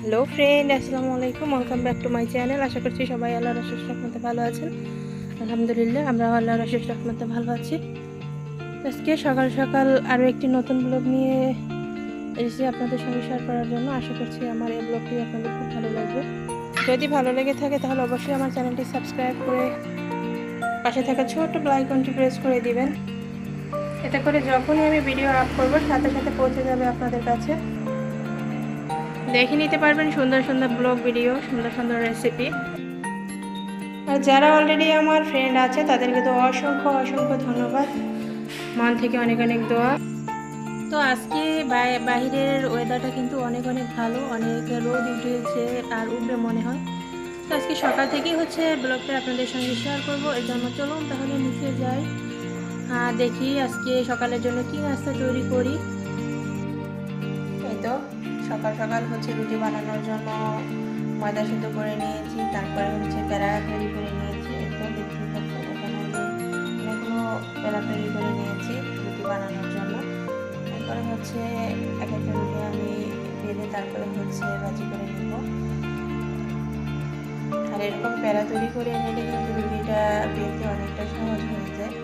Hello friend আসসালামু আলাইকুম welcome back to my channel আশা করছি সবাই আল্লাহর রসের রহমতে ভালো আছেন। আলহামদুলিল্লাহ, আমরা আল্লাহর রসের রহমতে ভালো আছি। আজকে সকাল সকাল আরও একটি নতুন ব্লগ নিয়ে এসেছি আপনাদের সঙ্গে শেয়ার করার জন্য। আশা করছি আমার এই ব্লগটি আপনাদের খুব ভালো লাগবে। যদি ভালো লেগে থাকে, তাহলে অবশ্যই আমার চ্যানেলটি সাবস্ক্রাইব করে পাশে থাকা ছোট্ট আইকনটি প্রেস করে দিবেন। এতে করে যখনই আমি ভিডিও আপ করব, সাথে সাথে পৌঁছে যাবে আপনাদের কাছে। দেখে নিতে পারবেন সুন্দর সুন্দর ব্লগ ভিডিও, সুন্দর সুন্দর রেসিপি আর যারা অলরেডি আমার ফ্রেন্ড আছে, তাদেরকে তো অসংখ্য অসংখ্য ধন্যবাদ। মন থেকে অনেক অনেক দোয়া। তো আজকে বাই- বাহিরের ওয়েদারটা কিন্তু অনেক অনেক ভালো, অনেক রোদ উঠেছে আর উঠবে মনে হয়। তো আজকে সকাল থেকেই হচ্ছে ব্লগটা আপনাদের সঙ্গে শেয়ার করব। এর জন্য চলুন তাহলে নিচে যাই। দেখি আজকে সকালের জন্য কি নাস্তা তৈরি করি। সকাল সকাল হচ্ছে রুটি বানানোর জন্য ময়দা সিদ্ধ করে নিয়েছি, তারপরে হচ্ছে প্যারা তৈরি করে নিয়েছি তো দেখতে আমি অনেকগুলো প্যারা তৈরি করে নিয়েছি রুটি বানানোর জন্য। তারপরে হচ্ছে এক একটা রুটি আমি বেঁধে তারপরে হচ্ছে ভাজি করে নিব। আর এরকম প্যারা তৈরি করে নিলে কিন্তু রুটিটা বেঁধে অনেকটা সহজ হয়ে যায়।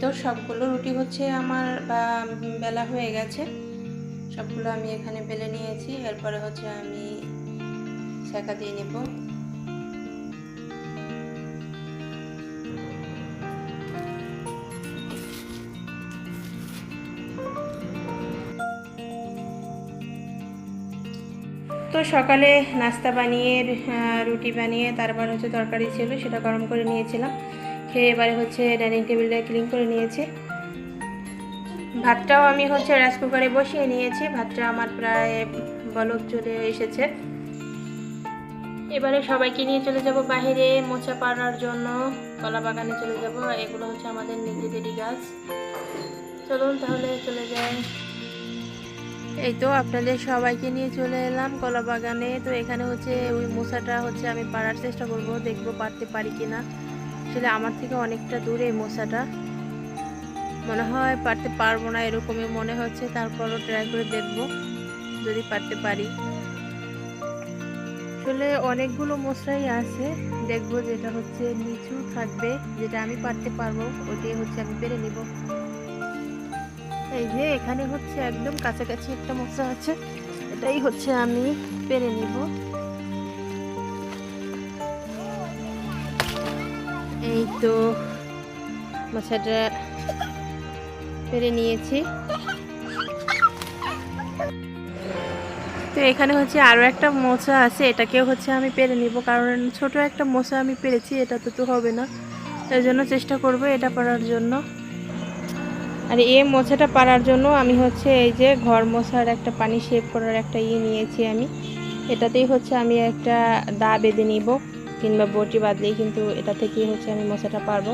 তো সবগুলো রুটি হচ্ছে আমার বেলা হয়ে গেছে। সবগুলো আমি এখানে বেলে নিয়েছি। এরপরে হচ্ছে আমি শেখা দিয়ে নেব। তো সকালে নাস্তা বানিয়ে রুটি বানিয়ে, তারপর হচ্ছে তরকারি ছিল, সেটা গরম করে নিয়েছিলাম। খেয়ে এবারে হচ্ছে ডাইনিং টেবিলটা ক্লিন করে নিয়েছি। ভাতটাও আমি হচ্ছে রাইস কুকারে বসিয়ে নিয়েছি। ভাতটা আমার প্রায় বলক চলে এসেছে। এবারে সবাইকে নিয়ে চলে যাব বাইরে মোচা পাড়ার জন্য। কলা বাগানে চলে যাব। এগুলো হচ্ছে আমাদের নিজেদেরই গাছ। চলুন তাহলে চলে যাই। এই তো আপনাদের সবাইকে নিয়ে চলে এলাম কলা বাগানে। তো এখানে হচ্ছে ওই মোচাটা হচ্ছে আমি পাড়ার চেষ্টা করব। দেখব পারতে পারি কিনা। আসলে আমার থেকে অনেকটা দূরে মোচাটা মনে হয় পারতে পারব না, এরকমই মনে হচ্ছে। তারপরও ট্রাই করে দেখব, যদি পারতে পারি। আসলে অনেকগুলো মশলাই আছে, দেখব যেটা হচ্ছে নিচু থাকবে, যেটা আমি পারতে পারব ওইটাই হচ্ছে আমি পেরে নিব। এই যে, এখানে হচ্ছে একদম কাছাকাছি একটা মশলা আছে, এটাই হচ্ছে আমি পেরে নিব। এই তো মশাটা পেরে নিয়েছি। তো এখানে হচ্ছে আরও একটা মোচা আছে, এটাকেও হচ্ছে আমি পেরে নিব, কারণ ছোট একটা মোচা আমি পেরেছি, এটা তো তো হবে না। এর জন্য চেষ্টা করব এটা পারার জন্য। আর এই মোছাটা পারার জন্য আমি হচ্ছে এই যে ঘর মোছার একটা পানি শেভ করার একটা ইয়ে নিয়েছি আমি। এটাতেই হচ্ছে আমি একটা দা বেঁধে নিব। কিংবা বটি বাঁধলেই কিন্তু এটা থেকেই হচ্ছে আমি মশাটা পারব।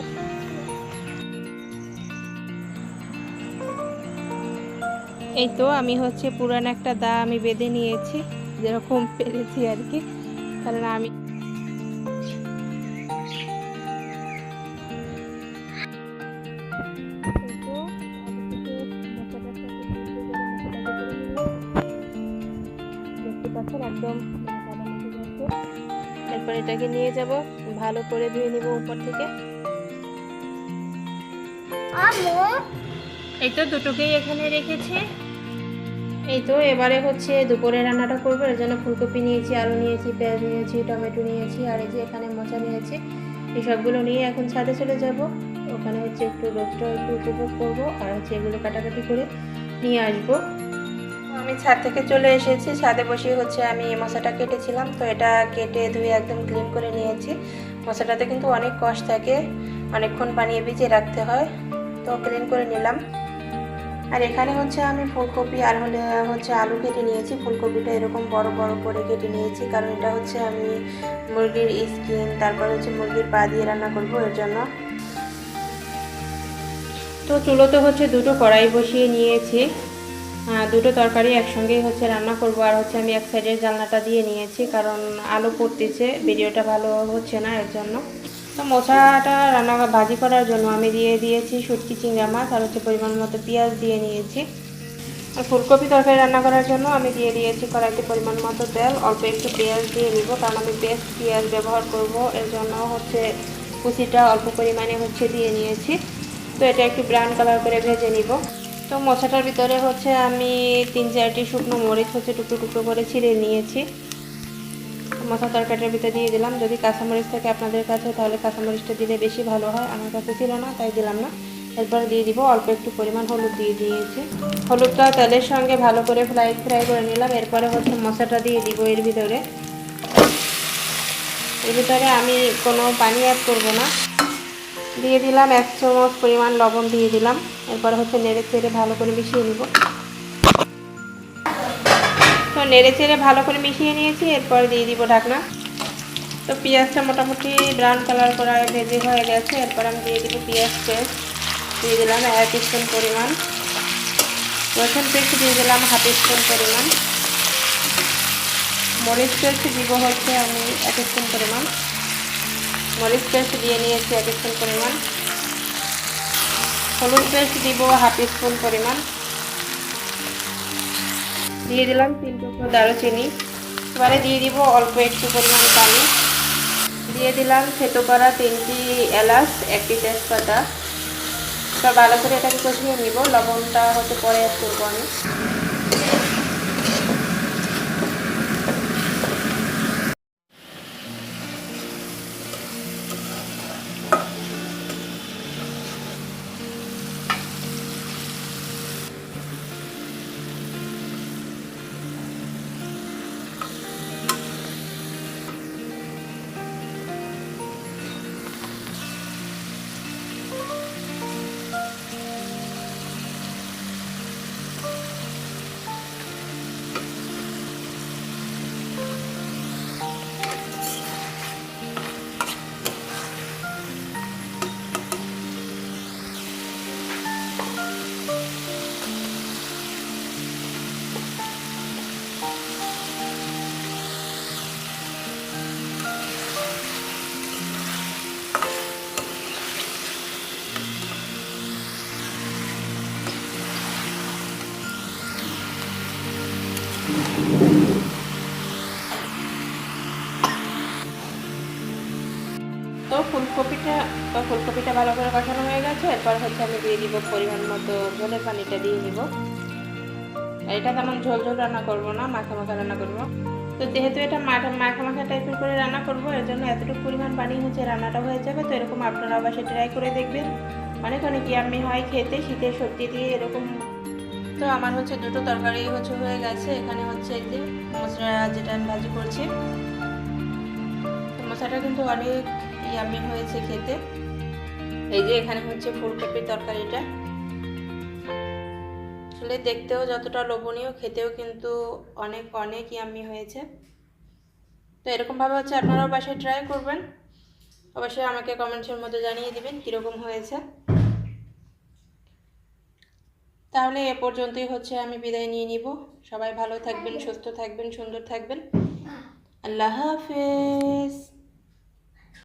এই তো আমি হচ্ছে পুরান একটা দা আমি বেঁধে নিয়েছি, যেরকম পেরেছি আর কি। কারণ আমি এটাকে নিয়ে যাব ভালো করে ধুয়ে নিব উপর থেকে। এই তো দুটোকেই এখানে রেখেছি। এই তো এবারে হচ্ছে দুপুরে রান্নাটা করব এর জন্য ফুলকপি নিয়েছি আলু নিয়েছি পেঁয়াজ নিয়েছি টমেটো নিয়েছি আর এই যে এখানে মোচা নিয়েছি এই সবগুলো নিয়ে এখন ছাদে চলে যাব। ওখানে হচ্ছে একটু রোদটা একটু উপভোগ করব আর হচ্ছে এগুলো কাটাকাটি করে নিয়ে আসব। আমি ছাদ থেকে চলে এসেছি। ছাদে বসে হচ্ছে আমি মশাটা কেটেছিলাম। তো এটা কেটে ধুয়ে একদম ক্লিন করে নিয়েছি। মশাটাতে কিন্তু অনেক কষ থাকে। অনেকক্ষণ পানিয়ে ভিজিয়ে রাখতে হয়। তো ক্লিন করে নিলাম। আর এখানে হচ্ছে আমি ফুলকপি আর হলে হচ্ছে আলু কেটে নিয়েছি। ফুলকপিটা এরকম বড় বড় করে কেটে নিয়েছি। কারণ এটা হচ্ছে আমি মুরগির স্কিন তারপর হচ্ছে মুরগির পা দিয়ে রান্না করব এর জন্য। তো চুলোতে হচ্ছে দুটো কড়াই বসিয়ে নিয়েছি। দুটো তরকারি একসঙ্গেই হচ্ছে রান্না করব। আর হচ্ছে আমি এক সাইডের জানলাটা দিয়ে নিয়েছি, কারণ আলো পড়তেছে ভিডিওটা ভালো হচ্ছে না এর জন্য। তো মশাটা রান্না ভাজি করার জন্য আমি দিয়ে দিয়েছি শুটকি, চিংড়া মাছ, আর হচ্ছে পরিমাণ মতো পেঁয়াজ দিয়ে নিয়েছি। আর ফুলকপি তরকারি রান্না করার জন্য আমি দিয়ে দিয়েছি কড়াইতে পরিমাণ মতো তেল, অল্প একটু পেঁয়াজ দিয়ে নিব, কারণ আমি পেস্ট পেঁয়াজ ব্যবহার করব। এর জন্য হচ্ছে কুচিটা অল্প পরিমাণে হচ্ছে দিয়ে নিয়েছি। তো এটা একটু ব্রাউন কালার করে ভেজে নিব। তো মশাটার ভিতরে হচ্ছে আমি তিন চারটি শুকনো মরিচ হচ্ছে টুকরো টুকরো করে ছিঁড়ে নিয়েছি। মশলা তরকারিটার ভিতরে দিয়ে দিলাম। যদি কাঁচামরিচ থাকে আপনাদের কাছে, তাহলে কাঁচামরিচটা দিলে বেশি ভালো হয়। আমার কাছে ছিল না, তাই দিলাম না। এরপরে দিয়ে দিব, অল্প একটু পরিমাণ হলুদ দিয়ে দিয়েছি। হলুদটা তেলের সঙ্গে ভালো করে ফ্রাই ফ্রাই করে নিলাম। এরপরে হচ্ছে মশলাটা দিয়ে দিব এর ভিতরে। এর ভিতরে আমি কোনো পানি অ্যাড করব না। দিয়ে দিলাম এক চামচ পরিমাণ লবণ দিয়ে দিলাম। এরপরে হচ্ছে নেড়ে চেড়ে ভালো করে মিশিয়ে নিব। তো নেড়ে চেড়ে ভালো করে মিশিয়ে নিয়েছি, এরপর দিয়ে দিব ঢাকনা। তো পেঁয়াজটা মোটামুটি ব্রাউন কালার করা ভেজে হয়ে গেছে, এরপর আমি দিয়ে দিব পেঁয়াজ পেস্ট দিয়ে দিলাম এক স্পুন পরিমাণ। রসুন পেস্ট দিয়ে দিলাম হাফ স্পুন পরিমাণ। মরিচ পেস্ট দিব হচ্ছে আমি এক স্পুন পরিমাণ। মরিচ পেস্ট দিয়ে নিয়েছি এক স্পুন পরিমাণ। হলুদ পেস্ট দিব হাফ স্পুন পরিমাণ। দিয়ে দিলাম তিন টুকরো দারুচিনি। এবারে দিয়ে দিব অল্প একটু পরিমাণ পানি। দিয়ে দিলাম থেতো করা তিনটি এলাচ, একটি তেজপাতা। তো ভালো করে এটাকে কষিয়ে নিব। লবণটা হতে পরে অ্যাড করব আমি। ফুলকপিটা তো ফুলকপিটা ভালো করে কষানো হয়ে গেছে, এরপর হচ্ছে আমি দিয়ে দিব পরিমাণ মতো ঝোলের পানিটা দিয়ে আর এটা তেমন ঝোল ঝোল রান্না করব না, মাখা মাখা রান্না করব। তো যেহেতু এটা মাখা মাখা মাখা টাইপের করে রান্না করব এর জন্য এতটুকু পরিমাণ পানি হচ্ছে রান্নাটা হয়ে যাবে। তো এরকম আপনারা অবশ্যই ট্রাই করে দেখবেন। অনেক অনেক ইয়াম্মি হয় খেতে, শীতের সবজি দিয়ে এরকম। তো আমার হচ্ছে দুটো তরকারি হচ্ছে হয়ে গেছে। এখানে হচ্ছে এই যে মশলা যেটা আমি ভাজি করছি মশলাটা কিন্তু অনেক ইয়ামি হয়েছে খেতে। এই যে এখানে হচ্ছে ফুলকপির তরকারিটা। আসলে দেখতেও যতটা লোভনীয়, খেতেও কিন্তু অনেক অনেক ইয়ামি হয়েছে। তো এরকমভাবে হচ্ছে আপনারাও বাসায় ট্রাই করবেন। অবশ্যই আমাকে কমেন্টসের মধ্যে জানিয়ে দিবেন কীরকম হয়েছে। তাহলে এ পর্যন্তই হচ্ছে আমি বিদায় নিয়ে নিব। সবাই ভালো থাকবেন, সুস্থ থাকবেন, সুন্দর থাকবেন। আল্লাহ হাফেজ।